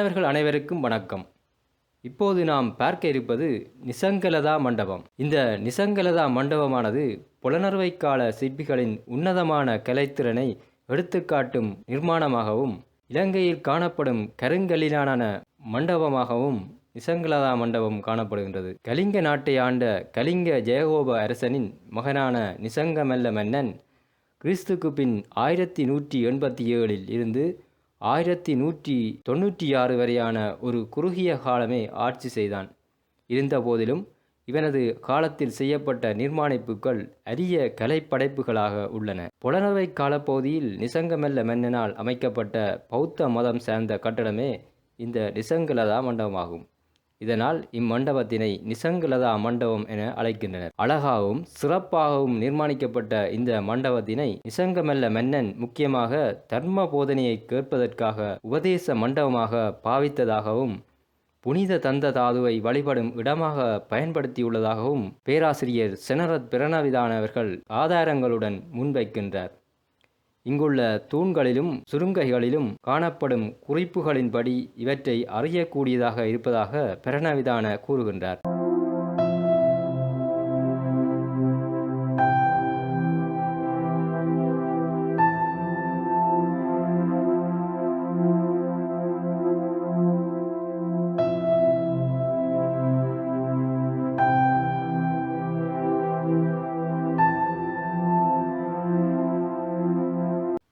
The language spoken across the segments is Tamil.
அனைவருக்கும் வணக்கம். இப்போது நாம் பார்க்க இருப்பது நிசங்கலதா மண்டபம். இந்த நிசங்கலதா மண்டபமானது புலனர்வை கால சிற்பிகளின் உன்னதமான கலைத்திறனை எடுத்துக்காட்டும் நிர்மாணமாகவும் இலங்கையில் காணப்படும் கருங்கல்லிலான மண்டபமாகவும் நிசங்கலதா மண்டபம் காணப்படுகின்றது. கலிங்க நாட்டை ஆண்ட கலிங்க ஜெயகோப அரசனின் மகனான நிசங்கமல்ல மன்னன் கிறிஸ்துக்கு பின் ஆயிரத்தி நூற்றி எண்பத்தி ஏழில் இருந்து ஆயிரத்தி நூற்றி தொண்ணூற்றி ஆறு வரையான ஒரு குறுகிய காலமே ஆட்சி செய்தான். இருந்தபோதிலும் இவனது காலத்தில் செய்யப்பட்ட நிர்மாணிப்புகள் அரிய கலைப்படைப்புகளாக உள்ளன. புலனவை காலப்பகுதியில் நிசங்கமெல்ல மன்னனால் அமைக்கப்பட்ட பௌத்த மதம் சார்ந்த கட்டடமே இந்த நிசங்கலதா மண்டபமாகும். இதனால் இம்மண்டபத்தினை நிசங்கலதா மண்டபம் என அழைக்கின்றனர். அழகாகவும் சிறப்பாகவும் நிர்மாணிக்கப்பட்ட இந்த மண்டபத்தினை நிசங்கமல்ல மன்னன் முக்கியமாக தர்ம போதனையை கேட்பதற்காக உபதேச மண்டபமாக பாவித்ததாகவும் புனித தந்த தாதுவை வழிபடும் இடமாக பயன்படுத்தியுள்ளதாகவும் பேராசிரியர் செனரத் பிரணவிதானவர்கள் ஆதாரங்களுடன் முன்வைக்கின்றார். இங்குள்ள தூண்களிலும் சுருங்கைகளிலும் காணப்படும் குறிப்புகளின்படி இவற்றை அறியக்கூடியதாக இருப்பதாக பிரணவிதான கூறுகின்றார்.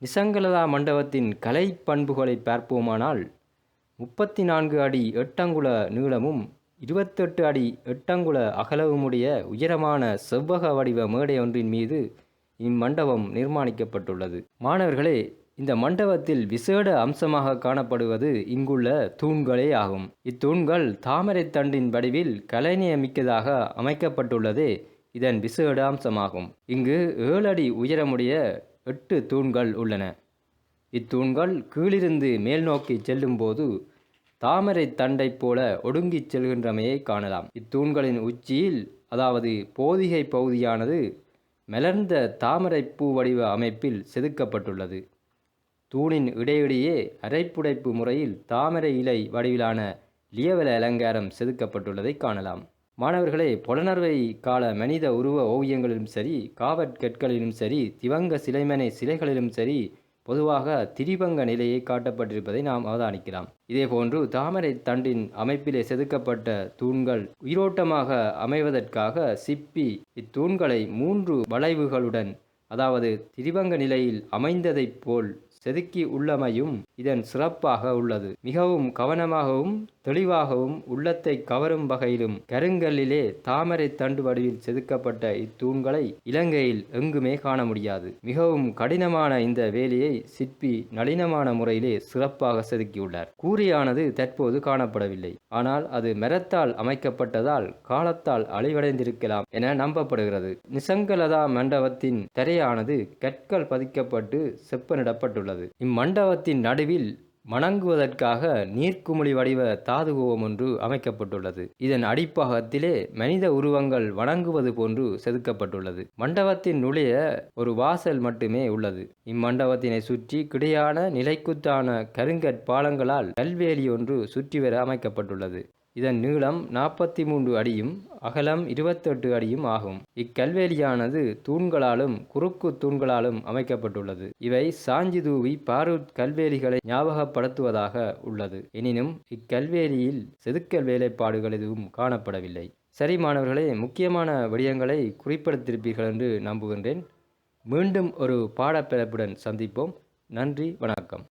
நிசங்கலதா மண்டபத்தின் கலை பண்புகளை பார்ப்போமானால் முப்பத்தி நான்கு அடி எட்டங்குல நீளமும் இருபத்தெட்டு அடி எட்டங்குல அகலவுமுடைய உயரமான செவ்வக வடிவ மேடை ஒன்றின் மீது இம்மண்டபம் நிர்மாணிக்கப்பட்டுள்ளது. மாணவர்களே இந்த மண்டபத்தில் விசேட அம்சமாக காணப்படுவது இங்குள்ள தூண்களே ஆகும். இத்தூண்கள் தாமரை தண்டின் வடிவில் கலைநயமிக்கதாக அமைக்கப்பட்டுள்ளதே இதன் விசேட அம்சமாகும். இங்கு ஏழு அடி உயரமுடைய எட்டு தூண்கள் உள்ளன. இத்தூண்கள் கீழிருந்து மேல் நோக்கி செல்லும்போது தாமரை தண்டைப் போல ஒடுங்கிச் செல்கின்றமையை காணலாம். இத்தூண்களின் உச்சியில் அதாவது போதிகை பகுதியானது மலர்ந்த தாமரை பூ வடிவ அமைப்பில் செதுக்கப்பட்டுள்ளது. தூணின் இடையிடையே அரைப்புடைப்பு முறையில் தாமரை இலை வடிவிலான லியவல அலங்காரம் செதுக்கப்பட்டுள்ளதை காணலாம். மாணவர்களே புலனர்வை கால மனித உருவ ஓவியங்களிலும் சரி காவற்கற்களிலும் சரி திவங்க சிலைமனை சிலைகளிலும் சரி பொதுவாக திரிபங்க நிலையை காட்டப்பட்டிருப்பதை நாம் அவதானிக்கலாம். இதேபோன்று தாமரை தண்டின் அமைப்பிலே செதுக்கப்பட்ட தூண்கள் உயிரோட்டமாக அமைவதற்காக சிப்பி இத்தூண்களை மூன்று வளைவுகளுடன் அதாவது திரிபங்க நிலையில் அமைந்ததைப் போல் செதுக்கி உள்ளமையும் இதன் சிறப்பாக உள்ளது. மிகவும் கவனமாகவும் தெளிவாகவும் உள்ளத்தை கவரும் வகையிலும் கருங்கல்லிலே தாமரை தண்டு வடிவில் செதுக்கப்பட்ட இத்தூண்களை இலங்கையில் எங்குமே காண முடியாது. மிகவும் கடினமான இந்த வேலையை சிற்பி நளினமான முறையிலே சிறப்பாக செதுக்கியுள்ளார். கூரையானது தற்போது காணப்படவில்லை. ஆனால் அது மரத்தால் அமைக்கப்பட்டதால் காலத்தால் அழிவடைந்திருக்கலாம் என நம்பப்படுகிறது. நிசங்கலதா மண்டபத்தின் தரையானது கற்கள் பதிக்கப்பட்டு செப்பனிடப்பட்டுள்ளது. இம்மண்டபத்தின் நடுவில் வணங்குவதற்காக நீர்க்குமிழி வடிவ தாதுகோவம் ஒன்று அமைக்கப்பட்டுள்ளது. இதன் அடிப்பாகத்திலே மனித உருவங்கள் வணங்குவது போன்று செதுக்கப்பட்டுள்ளது. மண்டபத்தின் நுழைய ஒரு வாசல் மட்டுமே உள்ளது. இம்மண்டபத்தினை சுற்றி கிடையான நிலைக்குத்தான கருங்கற்பாலங்களால் கல்வேலி ஒன்று சுற்றி வர அமைக்கப்பட்டுள்ளது. இதன் நீளம் நாற்பத்தி மூன்று அடியும் அகலம் இருபத்தெட்டு அடியும் ஆகும். இக்கல்வேலியானது தூண்களாலும் குறுக்கு தூண்களாலும் அமைக்கப்பட்டுள்ளது. இவை சாஞ்சி தூவி பாரூத் கல்வேலிகளை ஞாபகப்படுத்துவதாக உள்ளது. எனினும் இக்கல்வேலியில் செதுக்கல் வேலைப்பாடுகள் எதுவும் காணப்படவில்லை. சரி மாணவர்களே முக்கியமான விடயங்களை குறிப்பிடுத்திருப்பீர்கள் என்று நம்புகின்றேன். மீண்டும் ஒரு பாடப்பிறப்புடன் சந்திப்போம். நன்றி வணக்கம்.